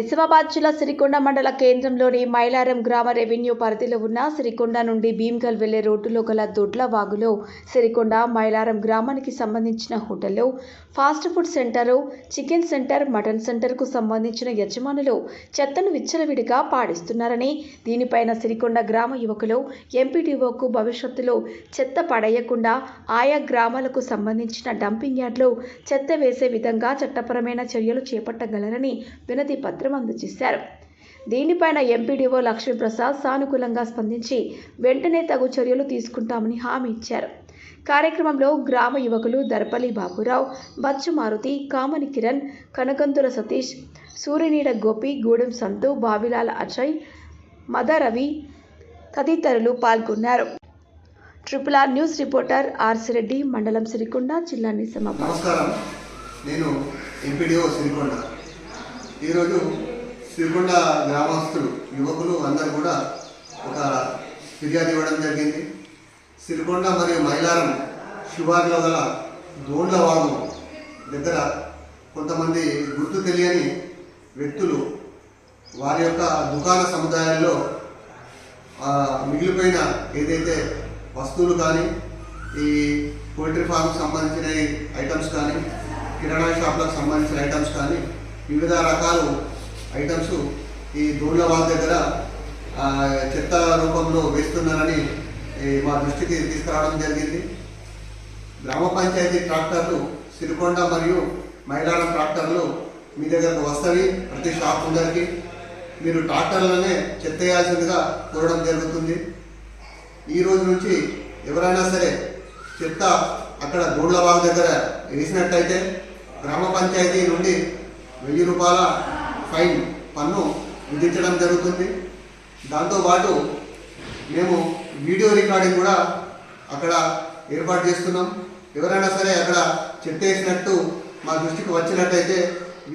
నిజామాబాద్ జిల్లా సిరికొండ మండల కేంద్రంలోని మైలారం గ్రామ రెవెన్యూ పరిధిలో ఉన్న సిరికొండ నుండి భీమ్గల్ వెళ్ళే రోడ్డులో గల దొడ్ల వాగులో సిరికొండ మైలారం గ్రామానికి సంబంధించిన హోటల్లో fast food center chicken center mutton సెంటర్కు సంబంధించిన యజమానులు చెత్తను విచ్చలవిడిగా పాడిస్తున్నారని దీనిపైన సిరికొండ గ్రామ యువకులు ఎంపీడీఓకు భవిష్యత్తులో చెత్త పడేయకుండా ఆయా గ్రామాలకు సంబంధించిన డంపింగ్ యార్డ్లో చెత్త వేసే విధంగా చట్టపరమైన చర్యలు చేపట్టగలరని వినతి పత్రం అందజేశారు దీనిపైన ఎంపీడీఓ లక్ష్మీప్రసాద్ సానుకూలంగా స్పందించి వెంటనే తగు చర్యలు తీసుకుంటామని హామీ ఇచ్చారు. కార్యక్రమంలో గ్రామ యువకులు దర్పల్లి బాబురావు బచ్చు మారుతి కామని కిరణ్ కనకంతుల సతీష్ సూర్యనీడ గోపి గూడెం సంతు బావిలాల అజయ్ మదరవి తదితరులు పాల్గొన్నారు. Triple R news reporter RC Reddy మండలం సిరికొండ జిల్లా నిజామాబాద్. నమస్కారం. నేను ఎంపీడీఓ సిరికొండ. ఈరోజు సిరికొండ గ్రామస్తులు యువకులు అందరూ కూడా ఒక ఫిర్యాదు ఇవ్వడం జరిగింది. సిరికొండ మరియు మైలారం శివార్లో గల దోండ్ల వాగు దగ్గర కొంతమంది గుర్తు తెలియని వ్యక్తులు వారి యొక్క దుకాణ సముదాయాల్లో మిగిలిపోయిన ఏదైతే వస్తువులు కానీ ఈ పోల్ట్రీ ఫార్మ్కి సంబంధించిన ఐటమ్స్ కానీ కిరాణా షాప్లకు సంబంధించిన ఐటమ్స్ కానీ వివిధ రకాలు ఐటమ్స్ ఈ దూళ్ళ వాళ్ళ దగ్గర చెత్త రూపంలో వేస్తున్నారని మా దృష్టికి తీసుకురావడం జరిగింది. గ్రామ పంచాయతీ ట్రాక్టర్లు సిరికొండ మరియు మైలాడ ట్రాక్టర్లు మీ దగ్గరకు వస్తవి ప్రతి షాప్ ముందరికి. మీరు ట్రాక్టర్లనే చెత్త వేయాల్సిందిగా కోరడం జరుగుతుంది. ఈ రోజు నుంచి ఎవరైనా సరే చెత్త అక్కడ గోడ్లబాగ్ దగ్గర వేసినట్టయితే గ్రామ పంచాయతీ నుండి వెయ్యి రూపాయల ఫైన్ పన్ను విధించడం జరుగుతుంది. దాంతోపాటు మేము వీడియో రికార్డింగ్ కూడా అక్కడ ఏర్పాటు చేస్తున్నాం. ఎవరైనా సరే అక్కడ చెత్త వేసినట్టు మా దృష్టికి వచ్చినట్టయితే